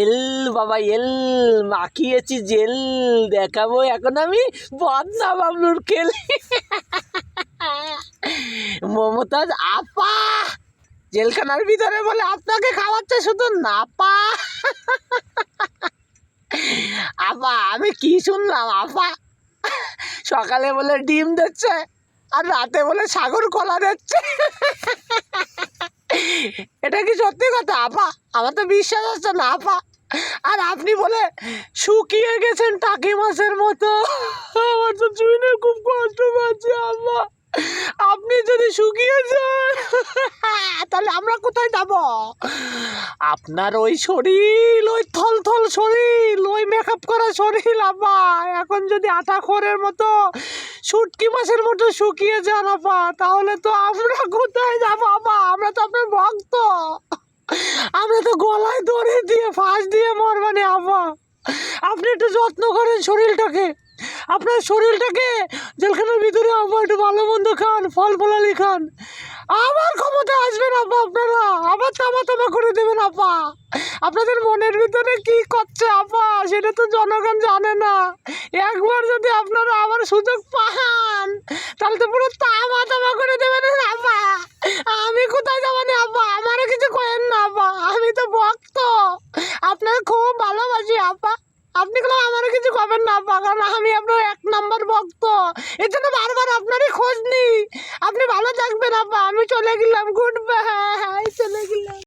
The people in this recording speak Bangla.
এল বাবা, এল মাখিয়েছি, জেল দেখাবো এখন আমি। বদনা বাবলুর খেল। মমতাজ, আপা! জেলখানার ভিতরে বলে আপনাকে খাওয়াচ্ছে শুধু নাপা আপা, আমি কি শুনলাম, আপা? সকালে বলে ডিম দিচ্ছে, আর রাতে বলে সাগর কলা দিচ্ছে। এটা কি সত্যি কথা? আপা, আমার তো বিশ্বাস হচ্ছে না, আপা। আর আপনি বলে শুকিয়ে গেছেন টাকি মাছের মতো। আমার তো শুনে খুব কষ্ট পাচ্ছে, আপা। আপনি যদি শুকিয়ে যান, তাহলে আমরা কোথায় যাব? আপনার ওই শরীর, ওই থল থল শরীর, ওই মেকআপ করা শরীর, আপা। এখন যদি আটা খড়ের মতো, শুটকি মাছের মতো শুকিয়ে যান, আপা, তাহলে তো আমরা কোথায় যাব ভক্ত আমরা তো গলায় দড়ি দিয়ে, ফাঁস দিয়ে মরবানি আপা আপনি একটু যত্ন করেন শরীরটাকে। আপনার শরীরটাকে জেলখানার ভিতরে আপা একটু ভালো মন্দ খান, ফল ফলালি খান। আবার ক্ষমতা আসবেন আপা আপনারা। আবার তামা তামা করে দেবেন আপা আপনাদের মনের ভিতরে কি করছে আপা সেটা তো জনগণ জানে না। একবার যদি আপনারা আবার সুযোগ পান, তাহলে তো পুরো তামা তামা করে দেবেন আপা আমি কোথায় যাব না আপা আমারও কিছু করেন না আপা আমি তো ভক্ত আপনার খুব ভালোবাসি আপা আপনি কোনো আমার কিছু করবেন না কারণ আমি আপনার এক নম্বর ভক্ত। এর জন্য বারবার আপনারই খোঁজ নিই। আপনি ভালো থাকবেন, আপা। আমি চলে গেলাম। গুড বাই চলে গেলাম।